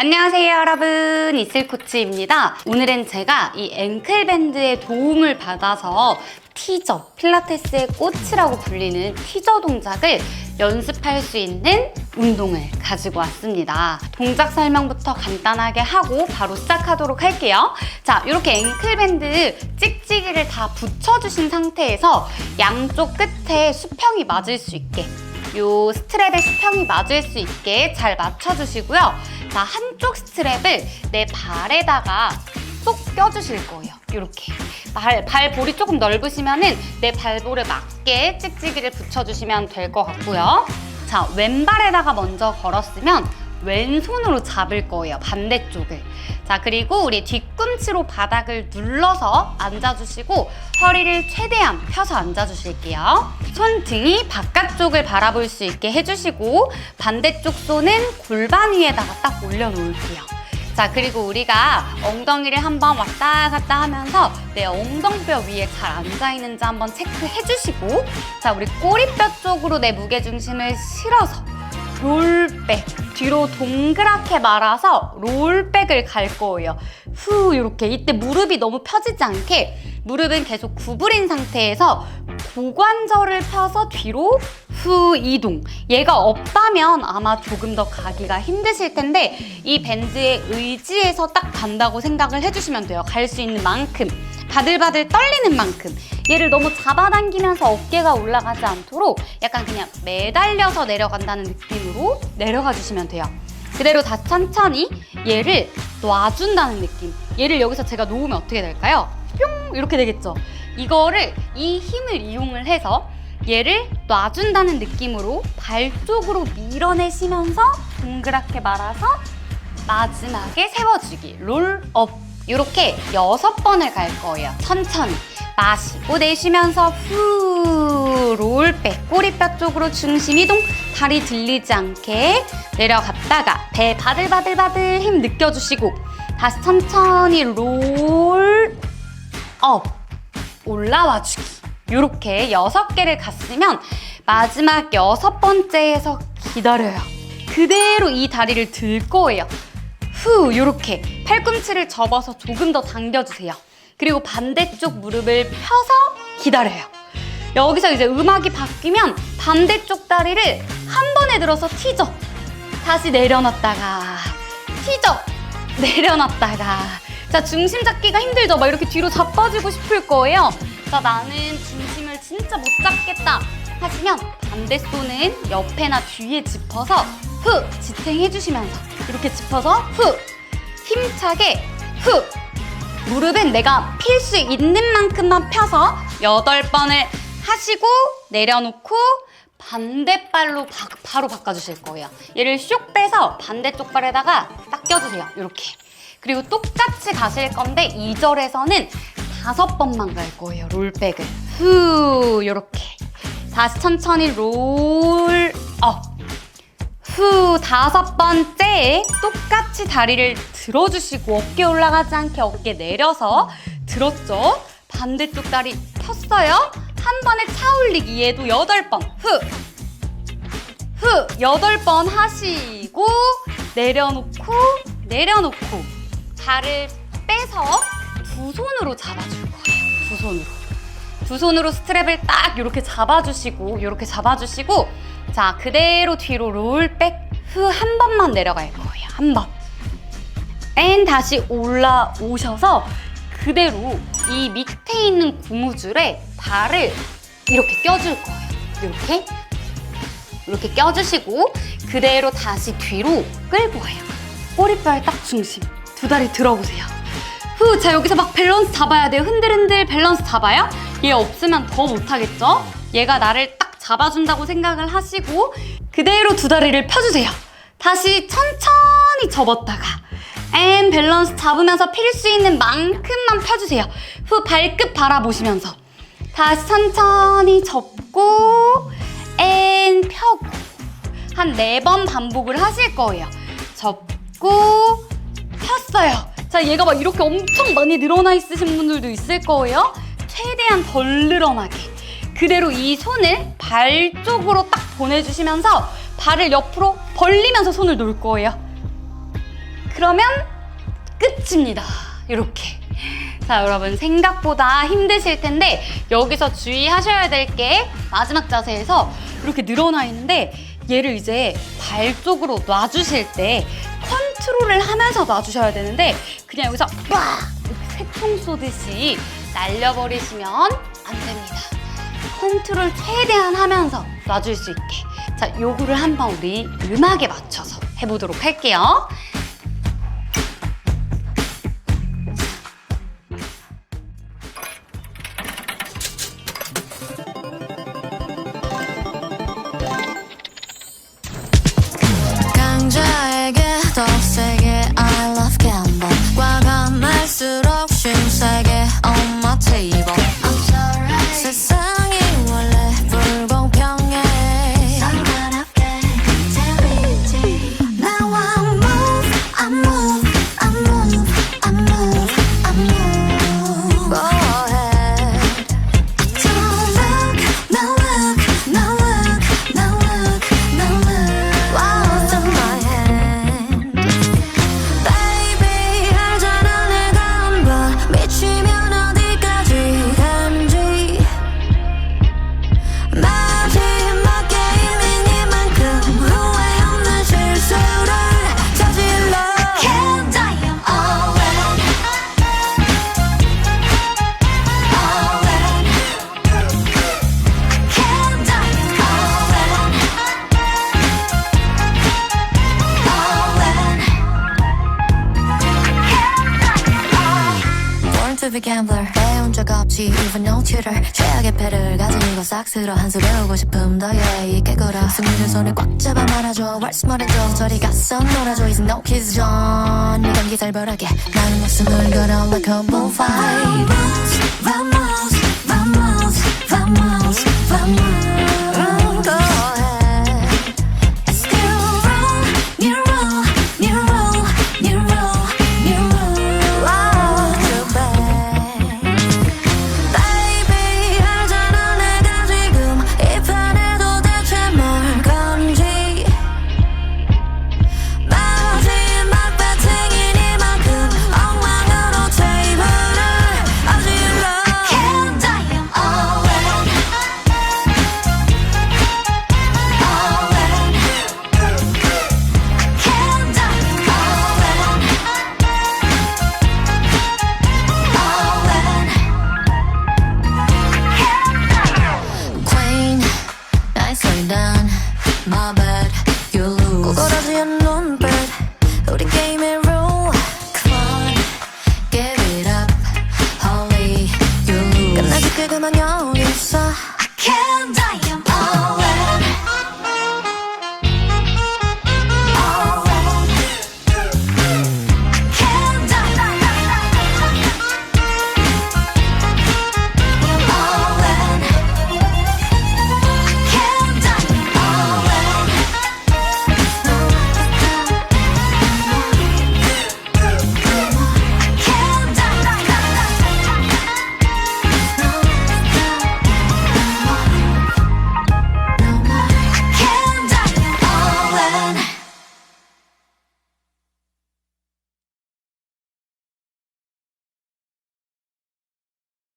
안녕하세요 여러분. 이슬코치입니다. 오늘은 제가 이 앵클밴드의 도움을 받아서 티저 필라테스의 꽃이라고 불리는 티저 동작을 연습할 수 있는 운동을 가지고 왔습니다. 동작 설명부터 간단하게 하고 바로 시작하도록 할게요. 자 이렇게 앵클밴드 찍찍이를 다 붙여주신 상태에서 양쪽 끝에 수평이 맞을 수 있게 요 스트랩의 수평이 맞을 수 있게 잘 맞춰주시고요. 자, 한쪽 스트랩을 내 발에다가 쏙 껴주실 거예요. 이렇게. 발, 발볼이 조금 넓으시면은 내 발볼에 맞게 찍찍이를 붙여주시면 될 것 같고요. 자, 왼발에다가 먼저 걸었으면 왼손으로 잡을 거예요. 반대쪽을. 자, 그리고 우리 뒤꿈치로 바닥을 눌러서 앉아주시고 허리를 최대한 펴서 앉아주실게요. 손 등이 바깥쪽을 바라볼 수 있게 해주시고 반대쪽 손은 골반 위에다가 딱 올려놓을게요. 자, 그리고 우리가 엉덩이를 한번 왔다 갔다 하면서 내 엉덩뼈 위에 잘 앉아있는지 한번 체크해 주시고 자, 우리 꼬리뼈 쪽으로 내 무게중심을 실어서 롤백. 뒤로 동그랗게 말아서 롤백을 갈 거예요. 후 이렇게. 이때 무릎이 너무 펴지지 않게 무릎은 계속 구부린 상태에서 고관절을 펴서 뒤로 후 이동. 얘가 없다면 아마 조금 더 가기가 힘드실 텐데 이 밴드에 의지해서 딱 간다고 생각을 해주시면 돼요. 갈 수 있는 만큼 바들바들 떨리는 만큼 얘를 너무 잡아당기면서 어깨가 올라가지 않도록 약간 그냥 매달려서 내려간다는 느낌으로 내려가 주시면 돼요. 그대로 다 천천히 얘를 놔준다는 느낌. 얘를 여기서 제가 놓으면 어떻게 될까요? 뿅! 이렇게 되겠죠? 이거를 이 힘을 이용을 해서 얘를 놔준다는 느낌으로 발 쪽으로 밀어내시면서 동그랗게 말아서 마지막에 세워주기 롤업 이렇게 여섯 번을 갈 거예요. 천천히. 마시고 내쉬면서 후 롤 백 꼬리뼈 쪽으로 중심 이동. 다리 들리지 않게 내려갔다가 배 바들바들바들 힘 느껴주시고 다시 천천히 롤 업 올라와주기. 이렇게 여섯 개를 갔으면 마지막 여섯 번째에서 기다려요. 그대로 이 다리를 들 거예요 후 이렇게 팔꿈치를 접어서 조금 더 당겨주세요. 그리고 반대쪽 무릎을 펴서 기다려요. 여기서 이제 음악이 바뀌면 반대쪽 다리를 한 번에 들어서 티저 다시 내려놨다가 티저 내려놨다가 자 중심 잡기가 힘들죠? 막 이렇게 뒤로 자빠지고 싶을 거예요. 자 나는 중심을 진짜 못 잡겠다 하시면 반대 손은 옆에나 뒤에 짚어서 후 지탱해 주시면서 이렇게 짚어서 후 힘차게 후 무릎은 내가 필 수 있는 만큼만 펴서 여덟 번을 하시고 내려놓고 반대발로 바, 바로 바꿔주실 거예요. 얘를 슉 빼서 반대쪽 발에다가 딱 껴주세요. 이렇게. 그리고 똑같이 가실 건데 2절에서는 다섯 번만 갈 거예요. 롤백을. 후 이렇게. 다시 천천히 롤 업. 후 다섯 번째 똑같이 다리를 들어주시고 어깨 올라가지 않게 어깨 내려서 들었죠? 반대쪽 다리 폈어요. 한 번에 차 올리기 얘도 여덟 번. 후. 후 여덟 번 하시고 내려놓고 내려놓고 발을 빼서 두 손으로 잡아줄 거예요. 두 손으로. 두 손으로 스트랩을 딱 이렇게 잡아주시고 이렇게 잡아주시고 자 그대로 뒤로 롤백 후 한 번만 내려갈 거예요 한 번. 앤 다시 올라오셔서 그대로 이 밑에 있는 고무줄에 발을 이렇게 껴줄 거예요 이렇게 이렇게 껴주시고 그대로 다시 뒤로 끌고 와요 꼬리뼈에 딱 중심 두 다리 들어보세요 후, 자 여기서 막 밸런스 잡아야 돼요. 흔들흔들 밸런스 잡아요. 얘 없으면 더 못하겠죠? 얘가 나를 딱 잡아준다고 생각을 하시고 그대로 두 다리를 펴주세요. 다시 천천히 접었다가 앤 밸런스 잡으면서 필 수 있는 만큼만 펴주세요. 후 발끝 바라보시면서 다시 천천히 접고 앤 펴고 한 네 번 반복을 하실 거예요. 접고 폈어요. 자, 얘가 막 이렇게 엄청 많이 늘어나 있으신 분들도 있을 거예요. 최대한 덜 늘어나게. 그대로 이 손을 발 쪽으로 딱 보내주시면서 발을 옆으로 벌리면서 손을 놓을 거예요. 그러면 끝입니다. 이렇게. 자, 여러분 생각보다 힘드실 텐데 여기서 주의하셔야 될 게 마지막 자세에서 이렇게 늘어나 있는데 얘를 이제 발 쪽으로 놔주실 때 컨트롤을 하면서 놔주셔야 되는데 그냥 여기서 와 이렇게 새총 쏘듯이 날려버리시면 안 됩니다. 컨트롤 최대한 하면서 놔줄 수 있게. 자, 요거를 한번 우리 음악에 맞춰서 해보도록 할게요. heavy gambler 배운 적 없지 even no tutor 최악의 패를 가진 이거 싹쓸어 한 수 배우고 싶음 더 예의 깨거라 승리는 손에 꽉 잡아 말아줘 왈스 말해줘 저리 가서 놀아줘 It's no kiss John 이 경기 살벌하게 나는 목숨을 걸어 like a bullfight Vamos, vamos, vamos, vamos, vamos